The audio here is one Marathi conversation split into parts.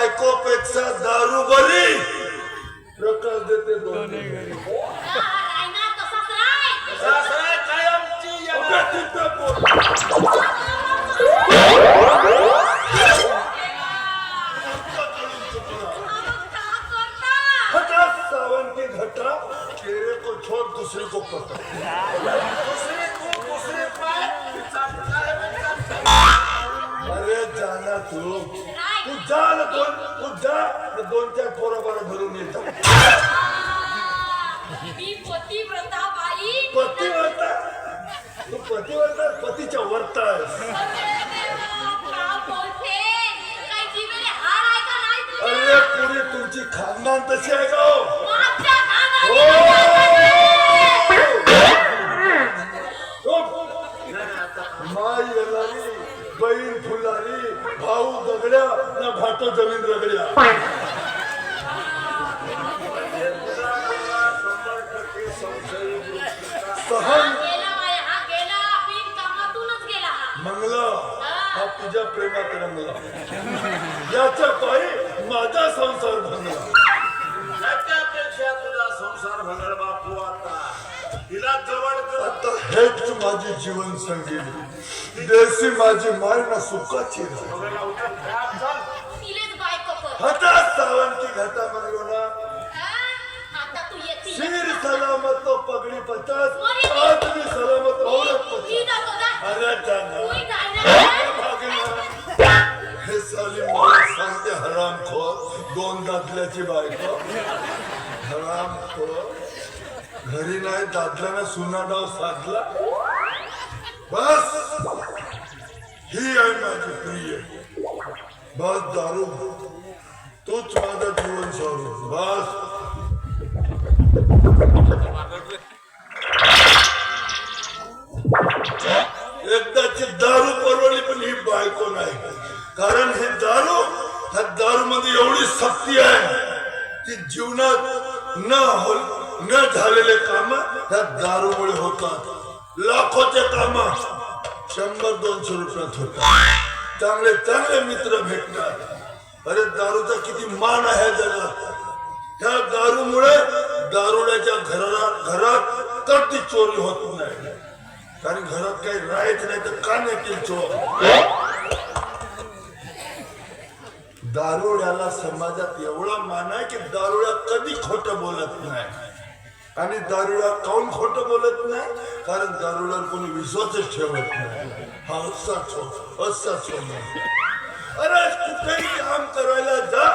बायकोपेक्षा दारू बरी. प्रकाश देते दोन राय ना तसाच राय सासरा कायमची येणार. अबे तिथं बोल. मग का करता हटा सावन की घटा तेरे को छोड़ दूसरे को. अरे जाना तू. तू जा. दोन ना दोन चार पोरं बरं भरून येतात मी पतिव्रता बाई. पतिव्रता? तू पतिव्रता पतीच्या वर्ता अरे पुरी तुमची खानदान तशी आहे का याच्या पायी माझा संसार भंगला त्याच्यापेक्षा तुझा संसार भंगर बापू आता. तिला जवळ कर. आता हेच माझी जीवन संगीत. देशी माझी माय ना सुखाची हटा सावंती घाटा हा? दादल्याची बायको हराम खोर घरी नाही दादल्यानं सुना डाव साधला. बस! ही आहे माझी प्रिय. बस दारू तूच माझं जीवन स्वरूप बस! एकदाची दारू परवडली पण ही बायको नाही. कारण हे दारू ह्या दारू मध्ये एवढी सक्ती आहे. की जीवनात न हो न झालेले काम ह्या दारूमुळे होतात. लाखोचे काम शंभर दोनशे रुपयात होतात. चांगले चांगले मित्र भेटतात. अरे दारूचा किती मान आहे जगात. त्या दारूमुळे दारुड्याच्या घरात घरात कधी चोरी होत नाही. कारण घरात काही राहायचं नाही तर का नाही चोर. दारुड्याला समाजात एवढा मान आहे की दारुड्या कधी खोट बोलत नाही. आणि दारुड्या काऊन खोट बोलत नाही? कारण दारुड्यावर कोणी विश्वासच ठेवत नाही. हा असाच हो असाच हो अरे कुठेही काम करायला जा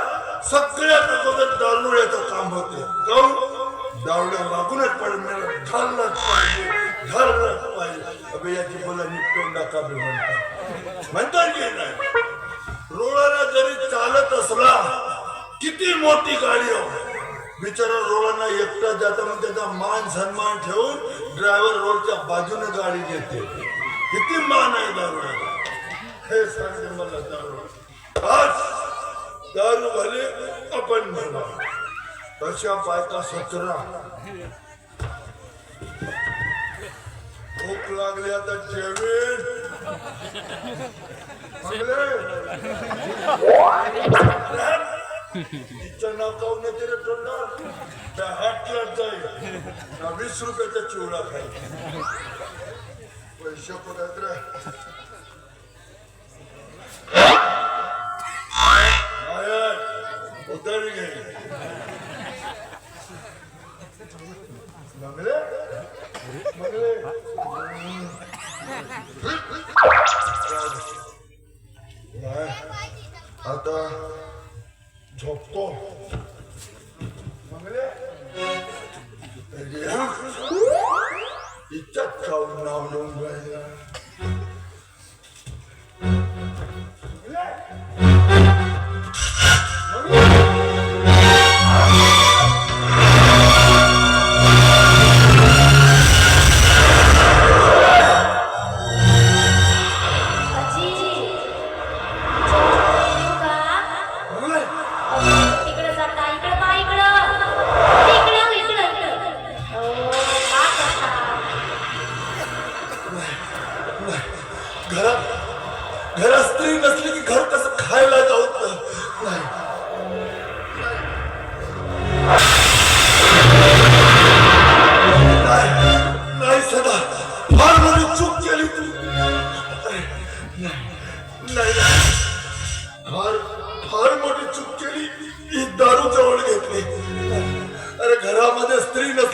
सगळ्यात अगोदर दारुड्याचं काम होते. काऊन? दारुड्या मागूनच पडणार घालणंच पाहिजे घालणंच पाहिजे. अबे याची बोला निपटून टाका म्हणतात. म्हणतात की नाही. रोळाला जरी चालत असला किती मोठी गाडी हो. बिचारा रोळांना एकटा जाता मग त्याचा मान सन्मान ठेवून ड्रायव्हर रोडच्या बाजूने गाडी घेते. किती मान आहे दारुड्याला हे सांगते मला दारू. आज दारू भले आपण म्हणा तशा बायका सतरा. भूक लागली आता जेवण तिचं नाव काऊन येते रे त्या जाईल वीस रुपयाचा चिवडा खाईल पैसे पडत रे 네. 아따 접고. 이짝 가운 나오는 거야 घरात घरात स्त्री नसली की घर कसं खायला जाऊ नाही. सदा. फारमध्ये चूक केली तू. फार फार मोठी चूक केली दारू जवळ घेतली. अरे घरामध्ये स्त्री नसली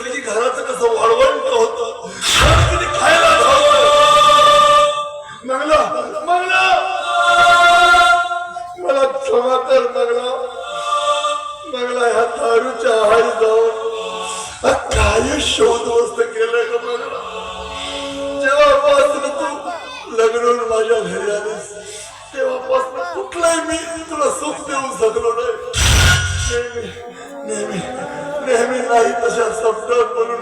तेव्हा तर बघला ह्या दारूच्या आहारी जाऊन काय शोधवस्त केलं का जेव्हा जेव्हापासून तू लग्न माझ्या घरी आलीस तेव्हापासून कुठलाही मी तुला सुख देऊ शकलो नाही. नेहमी नेहमी नाही तशा सप्त म्हणून